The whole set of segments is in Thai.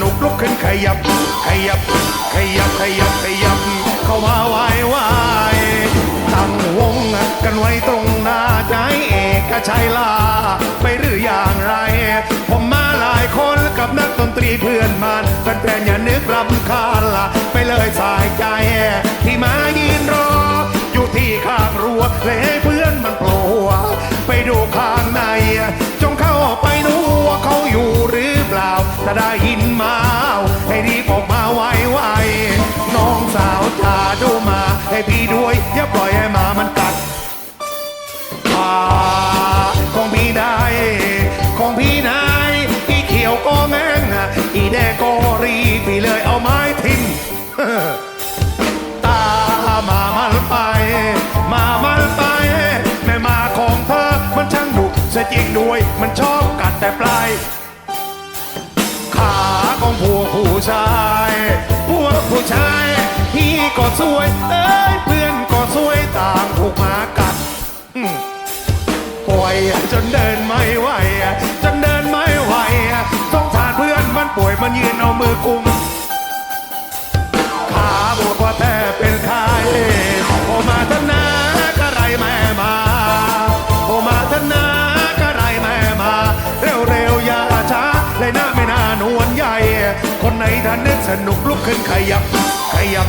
นุกลุกขึ้นขยับ ขยับ ขยับขยับขยับ เข้ามาไหวายตั้งวงกันไว้ตรงหน้าใจเอกชัยลา ไปหรืออย่างไร ผมมาหลายคนกับนักดนตรีเพื่อนมันแฟนๆอย่านึกรำคาญ ล่าถ้าได้ยินมา ให้รีบออกมาไวๆน้องสาวจ่าดูมา ให้พี่ด้วยอย่าปล่อยให้หมามันกัดขาของพี่ได้ ของพี่นายอีเขียวก็แง่งอีแดงก็รีพี่เลยเอาไม้ทิ่มตามามันไป มามันไปแม่มาของเธอมันช่างดุเสียจริงด้วยมันชอบกัดแต่ปลาย ขาของผัวผู้ชายผัวผู้ชาย พี่ก็สวย เอ้ยเพื่อนก็สวยต่างถูกหมากัดป่วยจนเดินไม่ไหวจนเดินไม่ไหวสงสารเพื่อนมันป่วยมันยืนเอามือกุม คนไหนท่านนึกสนุกลุกขึ้นขยับ ขยับ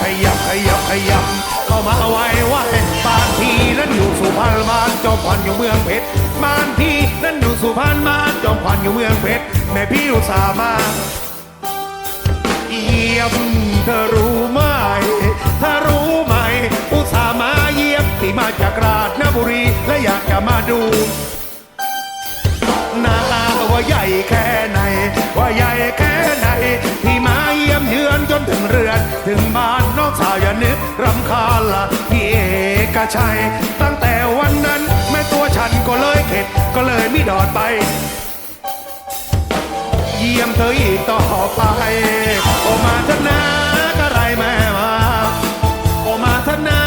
ขยับ ขยับ ขยับ เข้ามาไว้ไว้บ้านพี่นั้นอยู่สุพรรณบ้านจอมพันอยู่เมืองเพชรบานพี่นั้นอยู่สุพรรณบ้านจอมพันอยู่เมืองเพชรแม่พี่อุตส่าห์มาเยี่ยมเธอรู้ไหมเธอรู้ไหม อุตส่าห์มาเยี่ยมที่มาจากราชบุรีและอยากจะมาดูนาว่าใหญ่แค่ไหน ว่าใหญ่แค่ จนถึงเรือน ถึงบ้านน้องสาวอย่านึกรำคาญละพี่เอกชัย ตั้งแต่วันนั้นแม่ตัวฉันก็เลยเข็ดก็เลยไม่ดอดไป เยี่ยมเธออีกต่อไปโอมาธนากะไรแม่มาโอมาธนา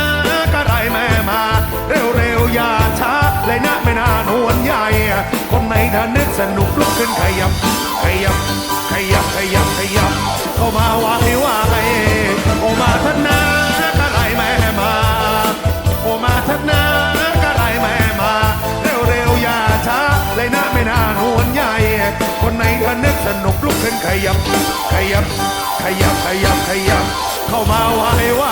กะไรแม่มาเร็วเร็วๆอย่าช้าเลยนะไม่นานวนใหญ่คนไหนถ้านึกสนุกลุกขึ้นขยับขยับ ขยับขยับขยับ เข้ามาว่าให้ว่าให้โอมาธนากะไรแม่มาโอมาธนากะไรแม่มา เร็วเร็วอย่าช้าเลยนะไม่นานหวนใหญ่ คนไหนถ้านึกสนุกลุกขึ้นขยับ ขยับ ขยับขยับขยับ เข้ามาไหวไหว